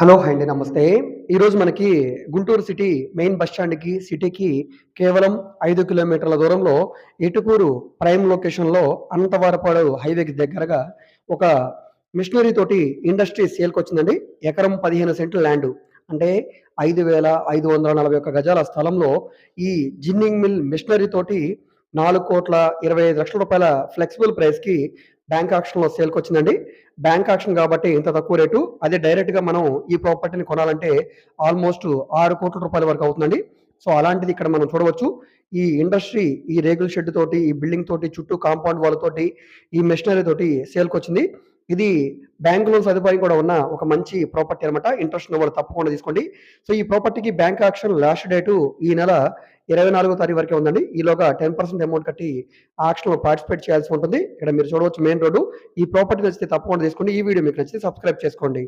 Hello hi అండి నమస్తే. ఈరోజు మనకి గుంటూరు సిటీ మెయిన్ బస్ స్టాండ్కి సిటీకి కేవలం ఐదు కిలోమీటర్ల దూరంలో ఇటుకూరు ప్రైమ్ లొకేషన్లో అనంతవారపాడు హైవేకి దగ్గరగా ఒక మిషనరీ తోటి ఇండస్ట్రీ సేల్కి వచ్చిందండి. ఎకరం పదిహేను సెంట్ల ల్యాండ్. అంటే ఐదు వేల ఐదు వందల నలభై ఒక్క గజాల స్థలంలో ఈ జిన్నింగ్ మిల్ మిషనరీ తోటి నాలుగు కోట్ల ఇరవై ఐదు లక్షల రూపాయల ఫ్లెక్సిబుల్ ప్రైస్కి బ్యాంక్ ఆక్షన్లో సేల్కి వచ్చిందండి. బ్యాంక్ ఆక్షన్ కాబట్టి ఇంత తక్కువ రేటు. అదే డైరెక్ట్గా మనం ఈ ప్రాపర్టీని కొనాలంటే ఆల్మోస్ట్ ఆరు కోట్ల రూపాయల వరకు అవుతుందండి. సో అలాంటిది ఇక్కడ మనం చూడవచ్చు. ఈ ఇండస్ట్రీ ఈ రేగుల షెడ్ తోటి ఈ బిల్డింగ్ తోటి చుట్టూ కాంపౌండ్ వాల్ తోటి ఈ మెషినరీ తోటి సేల్కి వచ్చింది. ఇది బ్యాంక్ లోన్ సదుపాయం కూడా ఉన్న ఒక మంచి ప్రాపర్టీ అనమాట ఇంట్రెస్ట్ నెంబర్ తప్పకుండా తీసుకోండి. సో ఈ ప్రాపర్టీకి బ్యాంక్ ఆక్షన్ లాస్ట్ డేటు ఈ నెల ఇరవై నాలుగో తారీఖు వరకే ఉందండి. ఈలోగా టెన్ పర్సెంట్ అమౌంట్ కట్టి ఆక్షన్లో పార్టిసిపేట్ చేయాల్సి ఉంటుంది. ఇక్కడ మీరు చూడవచ్చు మెయిన్ రోడ్డు ఈ ప్రాపర్టీ నచ్చితే తప్పకుండా తీసుకోండి. ఈ వీడియో మీకు నచ్చితే సబ్స్క్రైబ్ చేసుకోండి.